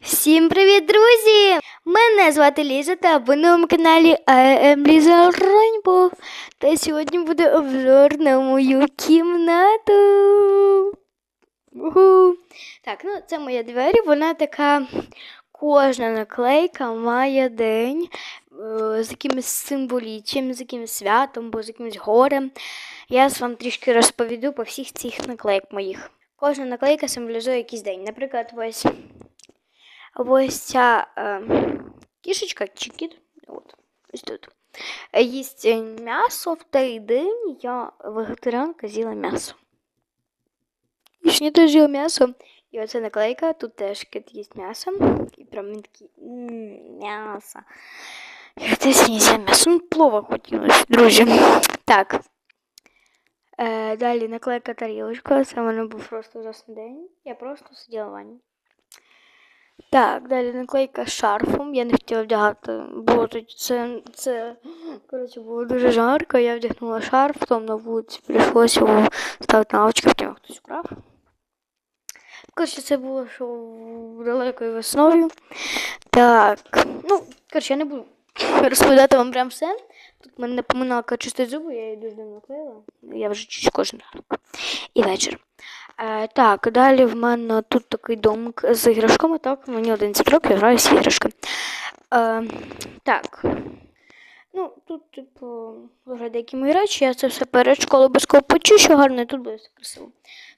Всім привіт, друзі! Мене звати Ліза та ви на моєму каналі I am Lisa Та сьогодні буде обзор на мою кімнату. Уху. Так, ну це моя двері, вона така. Кожна наклейка має день е, з якимось символіччям, з якимось святом, або з якимось горем. Я вам трішки розповіду по всіх цих наклейк моїх. Кожна наклейка символізує якийсь день. Наприклад, ось ось ця е, кішечка чи кіт, от, ось тут. Їсть е, м'ясо в той день я вегетаріанка з'їла м'ясо. І ж не теж їла м'ясо. І оце наклейка, тут теж кит їсть м'ясо. І прям він такий м'ясо. Я теж не з'їла м'ясо. Ну, плова хотілося, друзі. Так. Е, далі наклейка тарілочка. Це в мене був просто ужасний день. Я просто сиділа в ванні. Так, далі наклейка з шарфом. Я не хотіла вдягати. Було тут це, це коротше, було дуже жарко. Я вдягнула шарф, потім на вулиці прийшлося його ставити на очки, потім хтось украв. Коротше, це було що далекою весною. Так, ну, коротше, я не буду розповідати вам прям все. Тут мене напоминалка чистить зуби, я її дуже давно клеїла. Я вже чуть кожен ранок. І вечір. Е, так, далі в мене тут такий домик з іграшками. Так, мені 11 років, я граю з іграшки. Е, так. Ну, тут, типу, вже деякі мої речі, я це все перед школою обов'язково почищу гарно, і тут буде все красиво.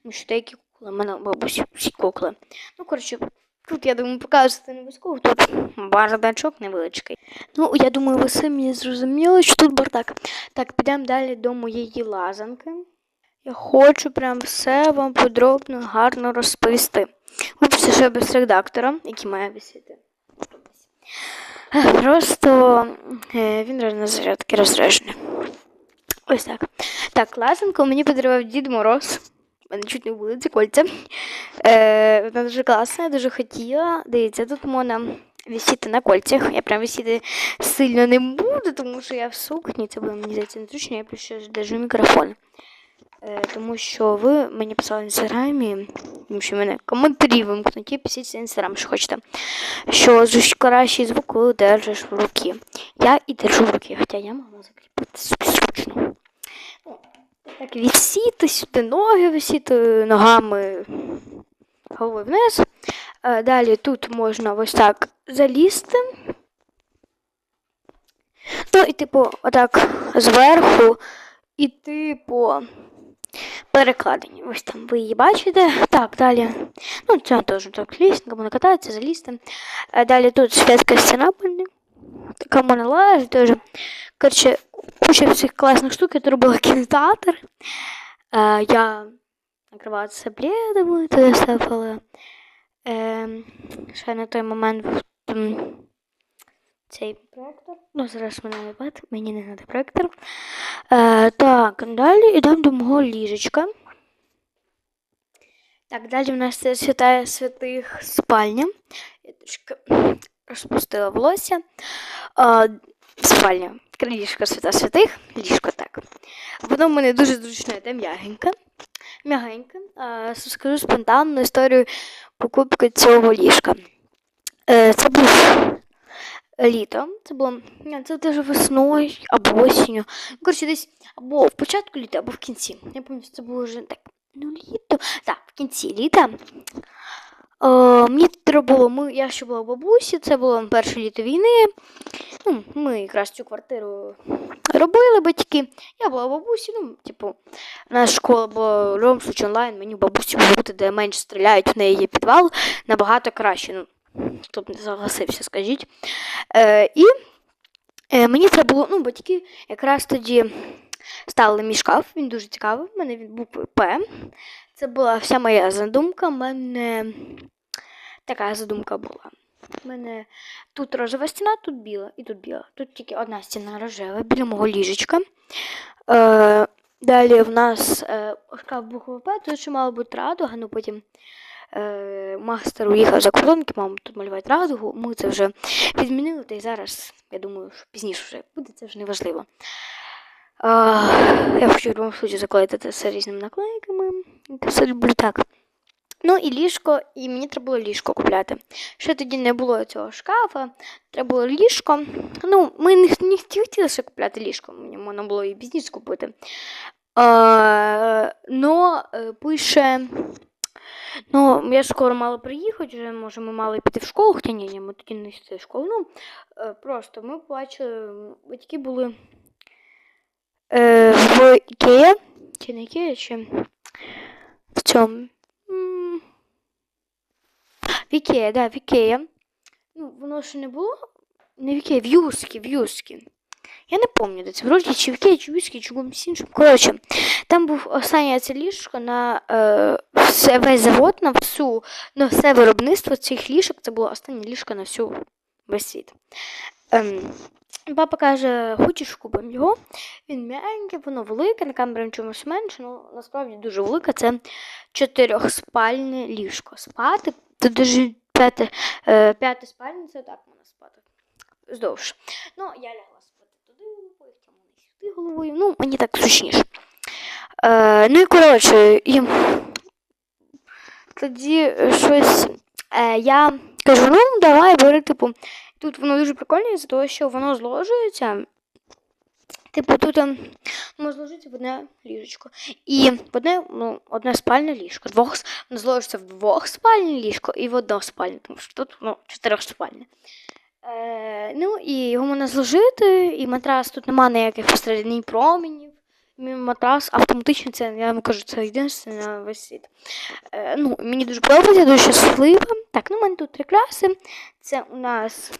Тому що деякі кукли, в мене бабусі всі кукли. Ну, коротше, тут, я думаю, показувати не обов'язково, тут бардачок невеличкий. Ну, я думаю, ви самі зрозуміли, що тут бардак. Так, підемо далі до моєї лазанки. Я хочу прям все вам подробно, гарно розповісти. Вибачте, що без редактора, який має висіти. Просто е, він на зарядки розрежений. Ось так. Так, лазанку мені подарував Дід Мороз. Мене чуть не були ці кольця. Е, вона дуже класна, я дуже хотіла. Дивіться, тут можна висіти на кольцях. Я прям висіти сильно не буду, тому що я в сукні, це буде мені здається незручно, я ще держу мікрофон. Е, тому що ви мені писали в інстаграмі, тому що мене коментарі вимкнуті, пишіть в інстаграм, що хочете. Що кращий звук коли держиш в руки. Я і держу в руки, хоча я могла закріпити зручно. Так висіти сюди, ноги висіти ногами головою вниз. Е, Далі тут можна ось так залізти. Ну і типу, отак зверху іти по перекладині. Ось там ви її бачите. Так, далі. Ну, це теж так лісенька, можна кататися, залізти. Е, Далі тут шведська стіна можна лазити теж. Коротше, куча всіх класних штук, я робила кінотеатр. Е, я накривала це пледами, туди ставила. Е, ще на той момент там цей проектор. Ну, зараз мене не мені не треба проектор. Е, так, далі йдемо до мого ліжечка. Так, далі в нас це святая святих спальня. Я трішки розпустила волосся. Е, спальня. Ліжко свята святих. Ліжко так. Воно в мене дуже зручне та м'ягеньке. М'ягеньке. Е, скажу спонтанну історію покупки цього ліжка. Е, це був літо. Це було це теж весною або осінню. Коротше, десь або в початку літа, або в кінці. Я пам'ятаю, це було вже так. Ну, літо. Так, в кінці літа. Е, мені треба було, ми, я ще була в бабусі, це було перше літо війни. Ну, ми якраз цю квартиру робили батьки. Я була в бабусі, ну, типу, наша школа була будь-якому онлайн, мені в бабусі бути, де менше стріляють, в неї є підвал, набагато краще. Ну, хто не согласився, скажіть. Е, і е, мені треба було, ну, батьки якраз тоді ставили мій шкаф, він дуже цікавий. У мене він був П. Це була вся моя задумка. У мене така задумка була. У мене тут рожева стіна, тут біла і тут біла. Тут тільки одна стіна рожева біля мого ліжечка. Е, далі в нас е, шкаф був П, тут ще мало бути радуга, ну потім мастер уїхав за кордонки, мама тут малювати радугу. Ми це вже відмінили, та й зараз, я думаю, що пізніше вже буде, це вже не важливо. Е, я хочу в будь-якому случаю заклеїти це все різними наклейками. Це все люблю так. Ну і ліжко, і мені треба було ліжко купляти. Ще тоді не було цього шкафа, треба було ліжко. Ну, ми не, не хотіли ще купляти ліжко, мені можна було і пізніше купити. А, но е, пише. Ну, я скоро мала приїхати, вже може ми мали піти в школу, хоча ні, ні, ми тоді не йшли в школу. Ну, е, просто ми побачили, батьки були е, в Ікея, чи не Ікея, чи в цьому. В Ікея, да, в Ікея. Ну, воно ще не було. Не в Ікея, в Юскі, в Юскі. Я не пам'ятаю, де це вроді чи в Ікеї, чи в Юскі, чи комусь іншому. Коротше, там був останнє це ліжко на е, все, весь завод, на всю, на все виробництво цих ліжок. Це було останнє ліжко на всю весь світ. Ем, папа каже, хочеш купимо його. Він м'ягенький, воно велике, на камері чомусь менше, ну насправді дуже велике. Це чотирьохспальне ліжко. Спати. Це дуже п'яте, е, п'яте спальне, це так можна спати. Здовж. Ну, я лягла хотіла головою. Ну, мені так зручніше. Е, ну і коротше, і тоді щось е, я кажу, ну давай бери, типу, тут воно дуже прикольне, з того, що воно зложується. Типу, тут ем, можна зложити в одне ліжечко. І в одне, ну, одне спальне ліжко. Двох, воно зложиться в двохспальне ліжко і в односпальне, тому що тут ну, чотирьохспальне. Е, ну і його можна зложити, і матрас тут немає ніяких посередині промінів. Мій матрас автоматично це, я вам кажу, це єдине на весь світ. Е, ну, мені дуже подобається, дуже щаслива. Так, ну в мене тут три класи. Це у нас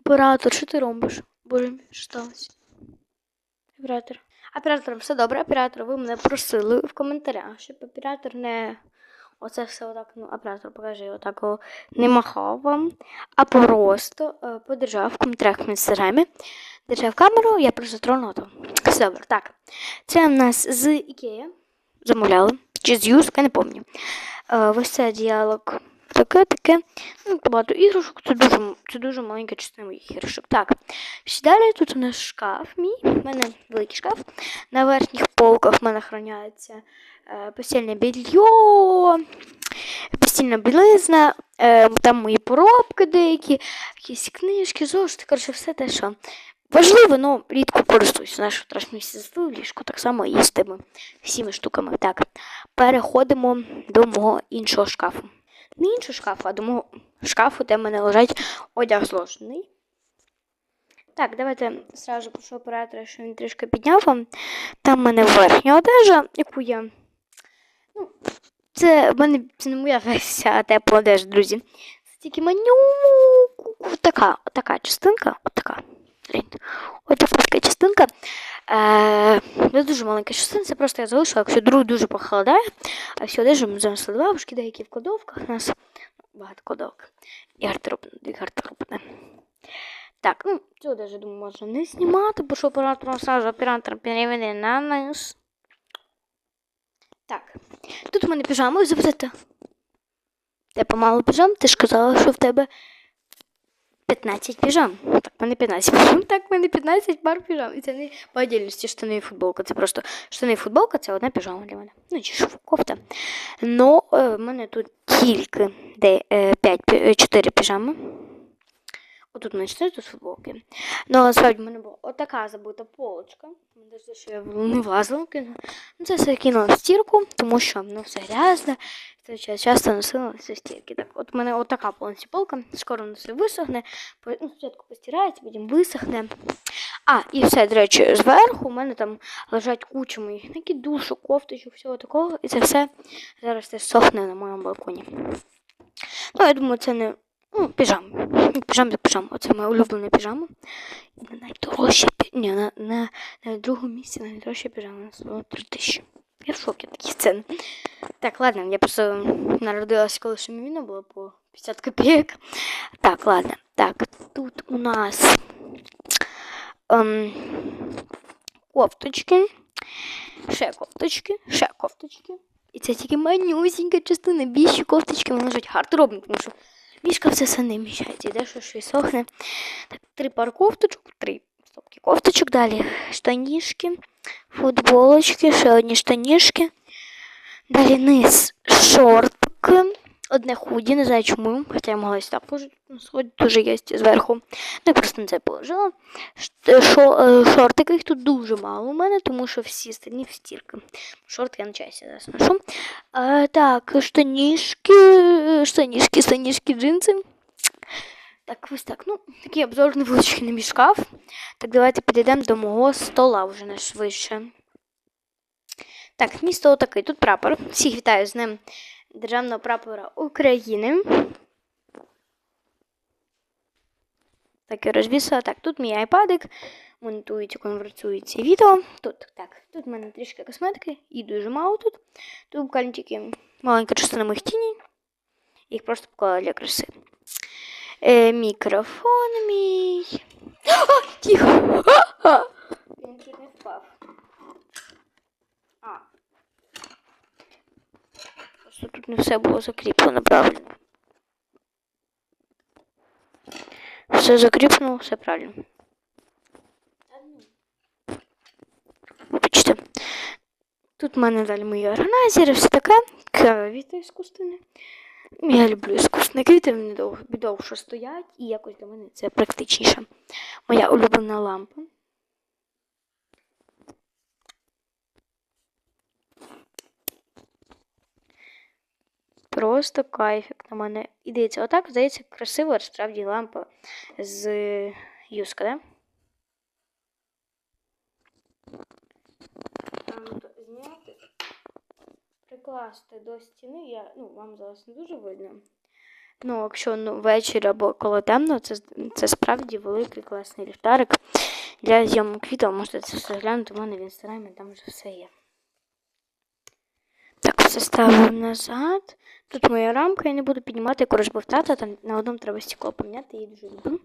оператор, що ти робиш? Боже що сталося? Оператор. Оператор, все добре, оператор, ви мене просили в коментарях, щоб оператор не. Оце все отак, ну, оператор покажи, отак о, не махав вам, а просто е, подержав коментарях в інстаграмі. Держав камеру, я просто тронула то. Все добре. Так. Це в нас з Ікея. Замовляли. Чи з Юск, не пам'ятаю. Е, ось це діалог. Таке, таке. Ну, багато іграшок. Це дуже, це дуже маленька частина моїх іграшок. Так. Далі тут у нас шкаф мій. У мене великий шкаф. На верхніх полках в мене храняється е, постільне белье, постільна білизна, е, там мої поробки деякі, якісь книжки, зошити, коротше, все те, що Важливо, але рідко користуюсь. Нашу страшну сестру ліжко так само і з всіми штуками. Так, переходимо до мого іншого шкафу. Не іншого шкафу, а до шкафу, де в мене лежать одяг зложений. Так, давайте зразу прошу оператора, що він трішки підняв вам. Там в мене верхня одежа, яку я. Ну, це в мене це не моя вся тепла одежа, друзі. Це тільки меню. Така, така частинка, отака. Ось така частинка. Е, не дуже маленька частинка, це просто я залишила, якщо друг дуже похолодає, а всю одежу ми занесли до бабушки, деякі в кладовках у нас багато кладовок. І гардероб, дві гардеробне. Так, ну, цю одежу, думаю, можна не знімати, бо що оператор сразу оператор переведе на низ. Так, тут у мене піжама, ви запитаєте. Ти помало піжам, ти ж казала, що в тебе 15 піжам. Так, в мене 15 піжам. Так, в мене 15 пар піжам. І це не по отдельності штани і футболка. Це просто штани і футболка це одна піжама для мене. Ну, чи що, кофта. Но е, в мене тут тільки де, е, 5, 4 піжами. Отут мене 4, тут футболки. Ну, насправді в мене була отака забута полочка. Даже що я не влазила. Ну, це все кинула в стірку, тому що ну, все грязне. Це часто носила все стірки. Так, от у мене отака повністю полка. Скоро воно все висохне. Ну, спочатку постирається, потім висохне. А, і все, до речі, зверху у мене там лежать куча моїх такі душу, кофточок, всього такого. І це все зараз це сохне на моєму балконі. Ну, я думаю, це не Ну, піжама. Піжам за піжама. Оце моя улюблена піжама. І на найдорожча Ні, на, на, на другому місці найдорожча піжама на 3 тисячі. Я в шокі такі ціни. Так, ладно, я просто народилась, коли мені було по 50 копійок. Так, ладно. Так, тут у нас ем, кофточки, ще кофточки, ще кофточки. І це тільки манюсінька частина, більші кофточки, вони лежать гардеробні, тому що Ліжка все сани міщається, йде що щось сохне. Так, три пар кофточок, три стопки кофточок, далі штанішки, футболочки, ще одні штанішки. Далі низ шортики. Одне худі, не знаю чому, хоча я могла сюди положити, на сході дуже є зверху. Ну, я просто на це положила. Ш- Шо, е, шортики їх тут дуже мало у мене, тому що всі остальні в стірки. Шорти я на часі зараз ношу. А, так, штанішки, штанішки, штанішки, джинси. Так, ось так. Ну, такий обзор невеличкий на мій шкаф. Так, давайте підійдемо до мого стола вже не швидше. Так, мій стол такий. Тут прапор. Всіх вітаю з ним Державного прапора України. Так, я розвісила. Так, тут мій айпадик. Монтується, конвертується відео. Тут так, тут в мене трішки косметики, і дуже мало тут. Тут буквально тільки маленька частина моїх тіней. Їх просто поклала для краси. Е, мікрофон мій. А, тихо! Він чуть не впав. А. Просто тут не все було закріплено правильно. Все закріплено, все правильно. Вибачте. Тут в мене далі мої органайзери, все таке. Квіти іскусственне. Я люблю іскусственні квіти, вони довго, довше стоять, і якось для мене це практичніше. Моя улюблена лампа. Просто кайфік на мене. І дивіться, отак здається красиво, справді лампа з юска, да? Зняти, прикласти до стіни, я, ну, вам зараз не дуже видно. Ну, якщо ну, ввечері або коли темно, це, це справді великий класний ліхтарик для зйомок відео. Можете це все глянути у мене в інстаграмі, там вже все є. Все ставив назад. Тут моя рамка, я не буду піднімати, коротше, бо втрата, там на одному треба стекло поміняти, я дуже люблю.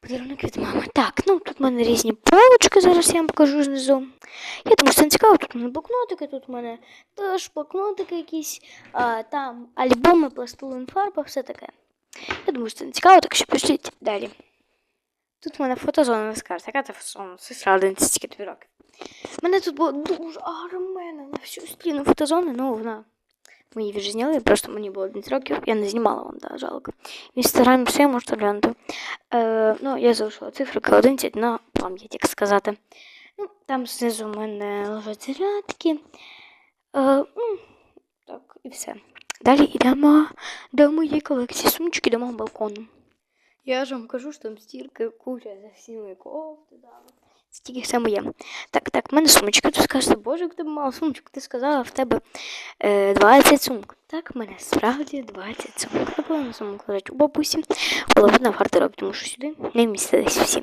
Подарунок від мами. Так, ну тут в мене різні полочки, зараз я вам покажу знизу. Я думаю, що це цікаво, тут у мене блокнотики, тут у мене теж блокнотики якісь, а, там альбоми, пластилин, фарба, все таке. Я думаю, що це цікаво, так що пішліть далі. Тут в мене фотозона не скажете, яка це фотозона? Сестра 11 тільки 2 роки. У мене тут було дуже гармена на всю стіну фотозони, ну вона. Ми її вже зняли, просто мені було 11 років, я не знімала вам, да, жалко. В інстаграмі все можете глянути. Е, ну, я залишила цифрики 11 на пам'ять, як сказати. Ну, там знизу в мене лежать зарядки. Е, ну, так, і все. Далі йдемо до моєї колекції сумочки до мого балкону. Я ж вам кажу, що там стільки куча за всі мої кофти дали. Стільки все. Так, так, в мене сумочка. Ти скажеш, боже, як тебе мало сумочок. Ти сказала, в тебе е, 20 сумок. Так, в мене справді 20 сумок. Наполовину сумок лежать у бабусі, половина в гардеробі, тому що сюди не вмістились всі.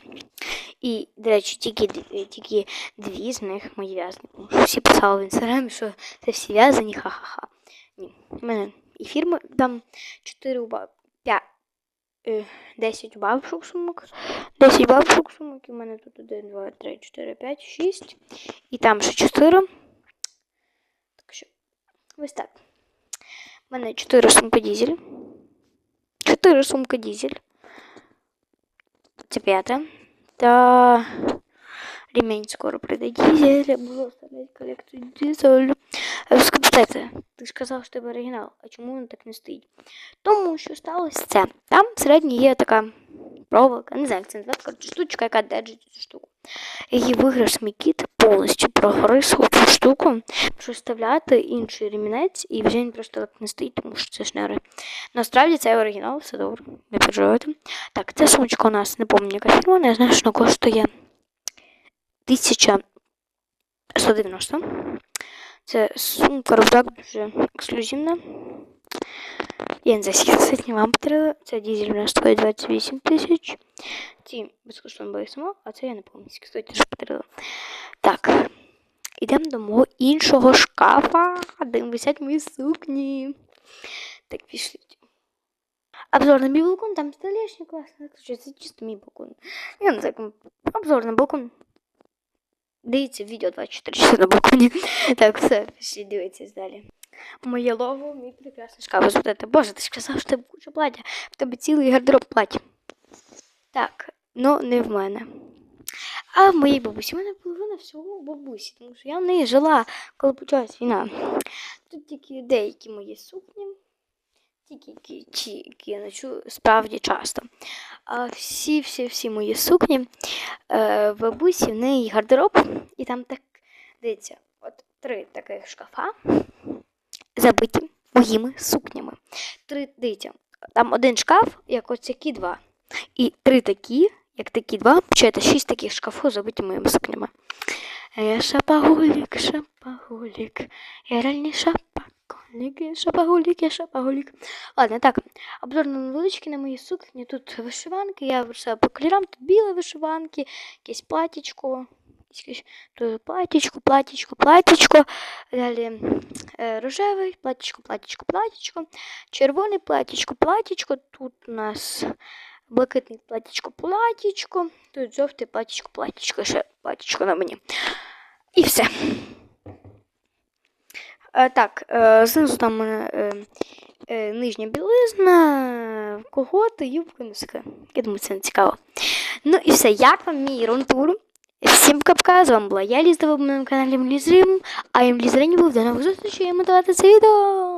І, до речі, тільки, дві- тільки дві з них мої в'язні. Тому що всі писали в інстаграмі, що це всі в'язані, ха-ха-ха. Ні, в мене і фірми там 4 у баб... 5, 10 бабушок сумок. 10 бабушок сумок, і в мене тут 1, 2, 3, 4, 5, 6. І там ще 4. Так що, ось так. У мене 4 сумки дізель. 4 сумки дізель. Це п'ята. Та ремень скоро прийде дізель. Я буду оставляти колекцію дізелю. Е, ти ж казав, що тебе оригінал. А чому він так не стоїть? Тому що сталося це. Там всередині є така проволока, не знаю, як це називати, коротше, штучка, яка держить цю штуку. Її виграш мій повністю прогризав цю штуку, проставляти інший ремінець, і вже він просто так не стоїть, тому що це шнери. Насправді це оригінал, все добре, не переживайте. Так, ця сумочка у нас не пам'ятаю, яка фірма, я знаю, що вона коштує 1190. Це сумка рюкзак дуже ексклюзивна. Я не знаю, скільки кстати, вам потрібно. Це дізель у нас стоїть 28 тисяч. Ці безкоштовно були само, а це я не пам'ятаю, скільки теж потрібно. Так. Ідемо до мого іншого шкафа, де висять мої сукні. Так, пішліть. Обзор на мій балкон, там столешня класна. Це чисто мій балкон. Я не знаю, обзор на балкон. Дивіться відео 24 часа на балконі. Так, все, пішли дивитися далі. Моє лово, мій прекрасний шкаф. Запитайте, Боже, ти ж казав, що тебе куча плаття, в тебе цілий гардероб плаття. Так, ну не в мене. А в моїй бабусі, в мене половина всього у бабусі, тому що я в неї жила, коли почалась війна. Тут тільки деякі мої сукні, тільки які, я ношу справді часто. А всі, всі, всі мої сукні е, бабусі в неї гардероб, і там так дивіться, от три таких шкафа забиті моїми сукнями. Три дивіться, там один шкаф, як ось такі два. І три такі, як такі два, це шість таких шкафів забиті моїми сукнями. Я шапагулік, шапагулік, я реальний шапагулік, я шапагулік, я шапагулік. Ладно, так, обзор на невеличкі на мої сукні. Тут вишиванки, я все по кольорам, тут білі вишиванки, якесь платічко, якесь платічко, платічко, платічко. Далі е, рожевий, платічко, платічко, платічко, червоний платічко, платічко. Тут у нас блакитний платічко, платічко, тут жовте платічко, платічко, ще платічко на мені. І все. Е, так, е, знизу там е, нижня білизна, колготи, юбка, носки. Я думаю, це не цікаво. Ну і все, як вам мій рунтур? Всім капка, з вами була я, Ліза, ви на моєму каналі Млізрим, а я Млізрим був до нових зустрічей, і монтувати це відео.